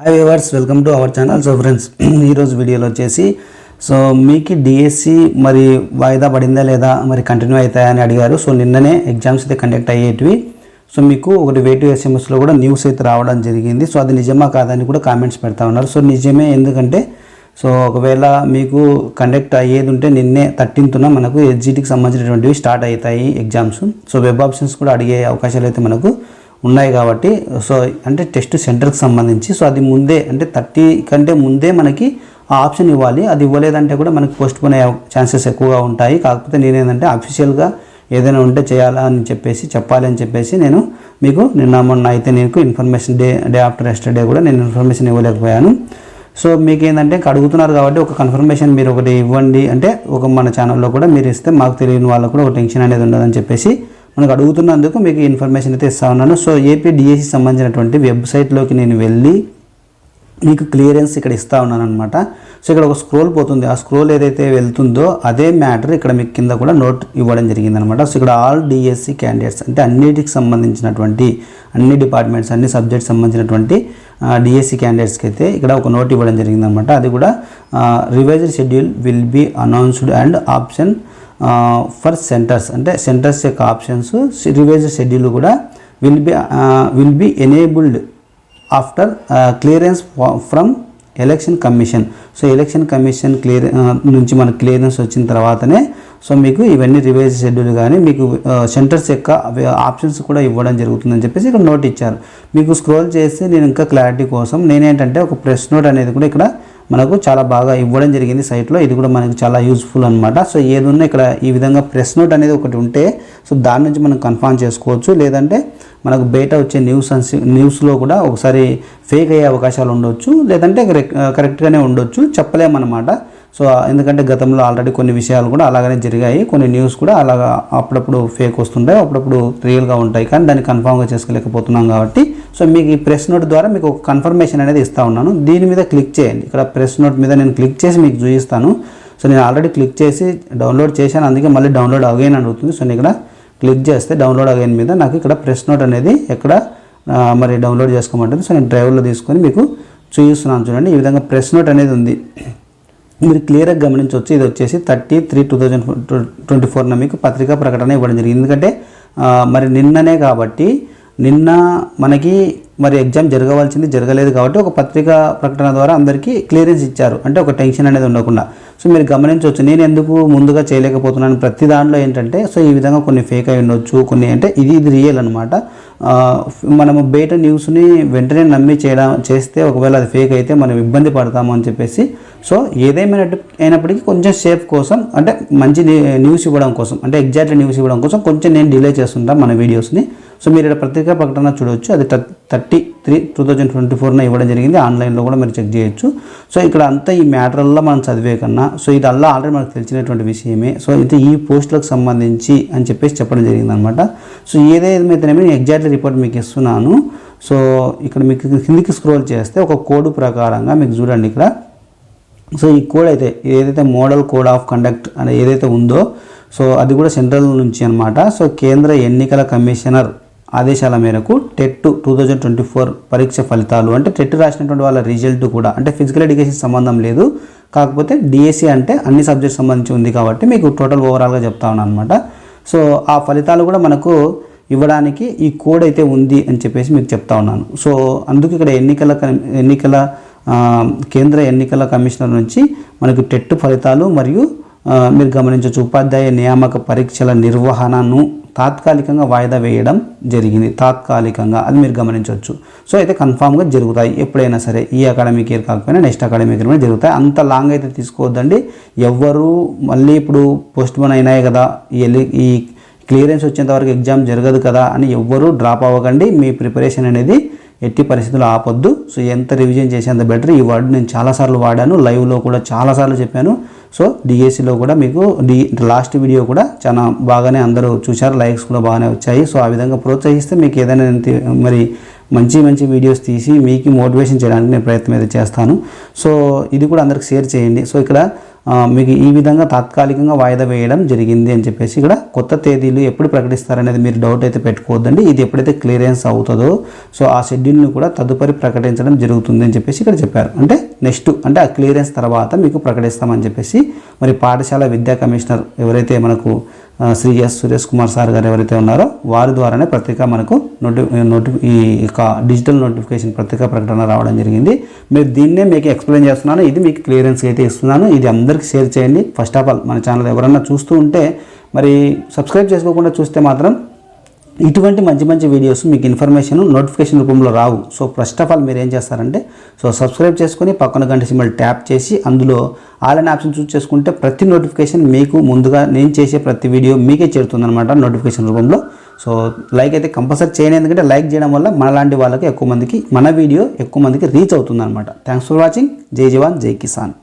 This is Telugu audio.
Hi viewers welcome to our channel so friends ఈరోజు వీడియోలో వచ్చేసి సో మీకు డిఎస్సి మరి వాయిదా పడిందా లేదా మరి కంటిన్యూ అవుతాయా అని అడిగారు. సో నిన్ననే ఎగ్జామ్స్ అయితే కండక్ట్ అయ్యేటివి. సో మీకు ఒకటి వేటు ఎస్ఎంఎస్లో కూడా న్యూస్ అయితే రావడం జరిగింది. సో అది నిజమా కాదని కూడా కామెంట్స్ పెడతా ఉన్నారు. సో నిజమే ఎందుకంటే సో ఒకవేళ మీకు కండక్ట్ అయ్యేది ఉంటే నిన్నే థర్టీన్త్న మనకు ఎస్జిటికి సంబంధించినటువంటివి స్టార్ట్ అవుతాయి ఎగ్జామ్స్ సో వెబ్ ఆప్షన్స్ కూడా అడిగే అవకాశాలు అయితే మనకు ఉన్నాయి కాబట్టి సో అంటే టెస్ట్ సెంటర్కి సంబంధించి సో అది ముందే అంటే థర్టీ కంటే ముందే మనకి ఆ ఆప్షన్ ఇవ్వాలి. అది ఇవ్వలేదంటే కూడా మనకి పోస్ట్ పోనే అయ్యే ఛాన్సెస్ ఎక్కువగా ఉంటాయి. కాకపోతే నేనేంటంటే అఫీషియల్గా ఏదైనా ఉంటే చేయాలా అని చెప్పేసి చెప్పాలి అని చెప్పేసి నేను మీకు నిన్న మొన్న అయితే నీకు information day day after yesterday కూడా నేను ఇన్ఫర్మేషన్ ఇవ్వలేకపోయాను. సో మీకు ఏంటంటే అడుగుతున్నారు కాబట్టి ఒక కన్ఫర్మేషన్ మీరు ఒకటి ఇవ్వండి. అంటే ఒక మన ఛానల్లో కూడా మీరు ఇస్తే మాకు తెలియని వాళ్ళకు కూడా ఒక టెన్షన్ అనేది ఉండదని చెప్పేసి మనకు అడుగుతున్నందుకు మీకు ఇన్ఫర్మేషన్ అయితే ఇస్తా ఉన్నాను. సో ఏపీ డిఎస్సి సంబంధించినటువంటి వెబ్సైట్లోకి నేను వెళ్ళి మీకు క్లియరెన్స్ ఇక్కడ ఇస్తా ఉన్నాను అనమాట సో ఇక్కడ ఒక స్క్రోల్ పోతుంది. ఆ స్క్రోల్ ఏదైతే వెళ్తుందో అదే మ్యాటర్ ఇక్కడ మీకు కింద కూడా నోట్ ఇవ్వడం జరిగింది అనమాట సో ఇక్కడ ఆల్ డిఎస్సి క్యాండిడేట్స్ అంటే అన్నిటికి సంబంధించినటువంటి అన్ని డిపార్ట్మెంట్స్ అన్ని సబ్జెక్ట్స్ సంబంధించినటువంటి డిఎస్సి క్యాండిడేట్స్కి అయితే ఇక్కడ ఒక నోట్ ఇవ్వడం జరిగింది అనమాట అది కూడా revised schedule will be announced and option for centres అంటే సెంటర్స్ యొక్క ఆప్షన్స్ రివైజ్ షెడ్యూల్ కూడా will be will be enabled after clearance from election commission so election commission clear నుంచి మనకు క్లియరెన్స్ వచ్చిన తర్వాతనే సో మీకు ఇవన్నీ రివైజ్ షెడ్యూల్ కానీ మీకు సెంటర్స్ యొక్క ఆప్షన్స్ కూడా ఇవ్వడం జరుగుతుందని చెప్పేసి ఇక్కడ నోట్ ఇచ్చారు. మీకు స్క్రోల్ చేస్తే నేను ఇంకా క్లారిటీ కోసం నేనేంటంటే ఒక ప్రెస్ నోట్ అనేది కూడా ఇక్కడ మనకు చాలా బాగా ఇవ్వడం జరిగింది సైట్లో. ఇది కూడా మనకు చాలా యూస్ఫుల్ అనమాట సో ఏదున్నా ఇక్కడ ఈ విధంగా ప్రెస్ నోట్ అనేది ఒకటి ఉంటే సో దాని నుంచి మనం కన్ఫర్మ్ చేసుకోవచ్చు. లేదంటే మనకు బయట వచ్చే న్యూస్ న్యూస్లో కూడా ఒకసారి ఫేక్ అయ్యే అవకాశాలు ఉండొచ్చు. లేదంటే కరెక్ట్గానే ఉండొచ్చు. చెప్పలేమన్నమాట. సో ఎందుకంటే గతంలో ఆల్రెడీ కొన్ని విషయాలు కూడా అలాగనే జరిగాయి. కొన్ని న్యూస్ కూడా అలాగా అప్పుడప్పుడు ఫేక్ వస్తుంటాయి అప్పుడప్పుడు రియల్గా ఉంటాయి. కానీ దాన్ని కన్ఫామ్గా చేసుకోలేకపోతున్నాం కాబట్టి. సో మీకు ఈ ప్రెస్ నోట్ ద్వారా మీకు ఒక కన్ఫర్మేషన్ అనేది ఇస్తా ఉన్నాను. దీని మీద క్లిక్ చేయండి. ఇక్కడ ప్రెస్ నోట్ మీద నేను క్లిక్ చేసి మీకు చూపిస్తాను. సో నేను ఆల్రెడీ క్లిక్ చేసి డౌన్లోడ్ చేశాను. అందుకే మళ్ళీ డౌన్లోడ్ అగైన్ అడుగుతుంది. సో నేను ఇక్కడ క్లిక్ చేస్తే డౌన్లోడ్ అగైన్ మీద నాకు ఇక్కడ ప్రెస్ నోట్ అనేది ఎక్కడ మరి డౌన్లోడ్ చేసుకోమంటుంది. సో నేను డ్రైవ్లో తీసుకొని మీకు చూపిస్తున్నాను. చూడండి ఈ విధంగా ప్రెస్ నోట్ అనేది ఉంది. మీరు క్లియర్గా గమనించవచ్చు. ఇది వచ్చేసి thirty three two thousand twenty ఫోర్న మీకు పత్రికా ప్రకటన ఇవ్వడం జరిగింది. ఎందుకంటే మరి నిన్ననే కాబట్టి నిన్న మనకి మరి ఎగ్జామ్ జరగవలసింది జరగలేదు కాబట్టి ఒక పత్రికా ప్రకటన ద్వారా అందరికీ క్లియరెన్స్ ఇచ్చారు. అంటే ఒక టెన్షన్ అనేది ఉండకుండా. సో మీరు గమనించవచ్చు నేను ఎందుకు ముందుగా చేయలేకపోతున్నాను? ప్రతి దాంట్లో ఏంటంటే సో ఈ విధంగా కొన్ని ఫేక్ అయి ఉండొచ్చు కొన్ని అంటే ఇది ఇది రియల్ అనమాట మనము బయట న్యూస్ని వెంటనే నమ్మి చేయడం చేస్తే ఒకవేళ అది ఫేక్ అయితే మనం ఇబ్బంది పడతాము అని చెప్పేసి సో ఏదేమైనా అయినప్పటికీ కొంచెం సేఫ్ కోసం అంటే మంచి న్యూస్ ఇవ్వడం కోసం అంటే ఎగ్జాక్ట్లీ న్యూస్ ఇవ్వడం కోసం కొంచెం నేను డిలే చేస్తుంటాను మన వీడియోస్ని సో మీరు ఇక్కడ పత్రికా ప్రకటన చూడవచ్చు. అది thirty three two thousand twenty ఫోర్న ఇవ్వడం జరిగింది. ఆన్లైన్లో కూడా మీరు చెక్ చేయొచ్చు. సో ఇక్కడ అంతా ఈ మ్యాటర్లో మనం చదివే కన్నా సో ఇది అలా ఆల్రెడీ మనకు తెలిసినటువంటి విషయమే. సో ఇది ఈ పోస్టులకు సంబంధించి అని చెప్పేసి చెప్పడం జరిగింది అనమాట సో ఏదేమైతేనేమి నేను ఎగ్జాక్ట్లీ రిపోర్ట్ మీకు ఇస్తున్నాను. సో ఇక్కడ మీకు కిందికి స్క్రోల్ చేస్తే ఒక కోడ్ ప్రకారంగా మీకు చూడండి ఇక్కడ. సో ఈ కోడ్ అయితే ఏదైతే మోడల్ కోడ్ ఆఫ్ కండక్ట్ అనేది ఏదైతే ఉందో సో అది కూడా సెంట్రల్ నుంచి అనమాట. సో కేంద్ర ఎన్నికల కమిషనర్ ఆదేశాల మేరకు TET two thousand twenty four పరీక్ష ఫలితాలు అంటే టెట్ రాసినటువంటి వాళ్ళ రిజల్ట్ కూడా అంటే ఫిజికల్ ఎడ్యుకేషన్ సంబంధం లేదు. కాకపోతే డిఎస్సి అంటే అన్ని సబ్జెక్ట్స్ సంబంధించి ఉంది కాబట్టి మీకు టోటల్ ఓవరాల్గా చెప్తా ఉన్నాను అనమాట సో ఆ ఫలితాలు కూడా మనకు ఇవ్వడానికి ఈ కోడ్ అయితే ఉంది అని చెప్పేసి మీకు చెప్తా ఉన్నాను. సో అందుకు ఇక్కడ ఎన్నికల ఎన్నికల కేంద్ర ఎన్నికల కమిషనర్ నుంచి మనకు టెట్ ఫలితాలు మరియు మీరు గమనించవచ్చు ఉపాధ్యాయ నియామక పరీక్షల నిర్వహణను తాత్కాలికంగా వాయిదా వేయడం జరిగింది. తాత్కాలికంగా అది మీరు గమనించవచ్చు. సో అయితే కన్ఫామ్గా జరుగుతాయి. ఎప్పుడైనా సరే ఈ అకాడమిక్ ఇయర్ కాకపోయినా నెక్స్ట్ అకాడమిక్ ఇయర్ జరుగుతాయి. అంత లాంగ్ అయితే తీసుకోవద్దండి. ఎవ్వరూ మళ్ళీ ఇప్పుడు పోస్ట్ పోన్ అయినాయి కదా. ఈ క్లియరెన్స్ వచ్చేంత వరకు ఎగ్జామ్ జరగదు కదా అని ఎవ్వరూ డ్రాప్ అవ్వకండి. మీ ప్రిపరేషన్ అనేది ఎట్టి పరిస్థితులు ఆపొద్దు. సో ఎంత రివిజన్ చేసేంత బెటర్. ఈ వర్డ్ నేను చాలాసార్లు వాడాను. లైవ్లో కూడా చాలాసార్లు చెప్పాను. సో డిఎస్సిలో కూడా మీకు డి లాస్ట్ వీడియో కూడా చాలా బాగానే అందరూ చూశారు లైక్స్ కూడా బాగానే వచ్చాయి. సో ఆ విధంగా ప్రోత్సహిస్తే మీకు ఏదైనా మరి మంచి మంచి వీడియోస్ తీసి మీకు మోటివేషన్ చేయడానికి నేను ప్రయత్నం అయితే చేస్తాను. సో ఇది కూడా అందరికి షేర్ చేయండి. సో ఇక్కడ మీకు ఈ విధంగా తాత్కాలికంగా వాయిదా వేయడం జరిగింది అని చెప్పేసి ఇక్కడ కొత్త తేదీలు ఎప్పుడు ప్రకటిస్తారనేది మీరు డౌట్ అయితే పెట్టుకోవద్దండి. ఇది ఎప్పుడైతే క్లియరెన్స్ అవుతుందో సో ఆ షెడ్యూల్ను కూడా తదుపరి ప్రకటించడం జరుగుతుంది అని చెప్పేసి ఇక్కడ చెప్పారు. అంటే నెక్స్ట్ అంటే ఆ క్లియరెన్స్ తర్వాత మీకు ప్రకటిస్తామని చెప్పేసి మరి పాఠశాల విద్యా కమిషనర్ ఎవరైతే మనకు శ్రీ ఎస్ సురేష్ కుమార్ సార్ గారు ఎవరైతే ఉన్నారో వారి ద్వారానే పత్రిక మనకు నోటి నోటి ఈ యొక్క డిజిటల్ నోటిఫికేషన్ పత్రిక ప్రకటన రావడం జరిగింది. మీరు దీన్నే మీకు ఎక్స్ప్లెయిన్ చేస్తున్నాను. ఇది మీకు క్లియరెన్స్ అయితే ఇస్తున్నాను. ఇది అందరికీ షేర్ చేయండి. ఫస్ట్ ఆఫ్ ఆల్ మన ఛానల్ ఎవరన్నా చూస్తూ ఉంటే మరి సబ్స్క్రైబ్ చేసుకోకుండా చూస్తే మాత్రం ఇటువంటి మంచి మంచి వీడియోస్ మీకు ఇన్ఫర్మేషన్ నోటిఫికేషన్ రూపంలో రావు. సో ఫస్ట్ ఆఫ్ ఆల్ మీరు ఏం చేస్తారంటే సో సబ్స్క్రైబ్ చేసుకొని పక్కన గంట సిమ్మల్ ట్యాప్ చేసి అందులో ఆల్ ఆప్షన్ చూస్ చేసుకుంటే ప్రతి నోటిఫికేషన్ మీకు ముందుగా నేను చేసే ప్రతి వీడియో మీకే చేరుతుందనమాట నోటిఫికేషన్ రూపంలో. సో లైక్ అయితే కంపల్సరీ చేయను ఎందుకంటే లైక్ చేయడం వల్ల మనలాంటి వాళ్ళకి ఎక్కువ మందికి మన వీడియో ఎక్కువ మందికి రీచ్ అవుతుందన్నమాట. థ్యాంక్స్ ఫర్ వాచింగ్ జై జవాన్ జై కిసాన్.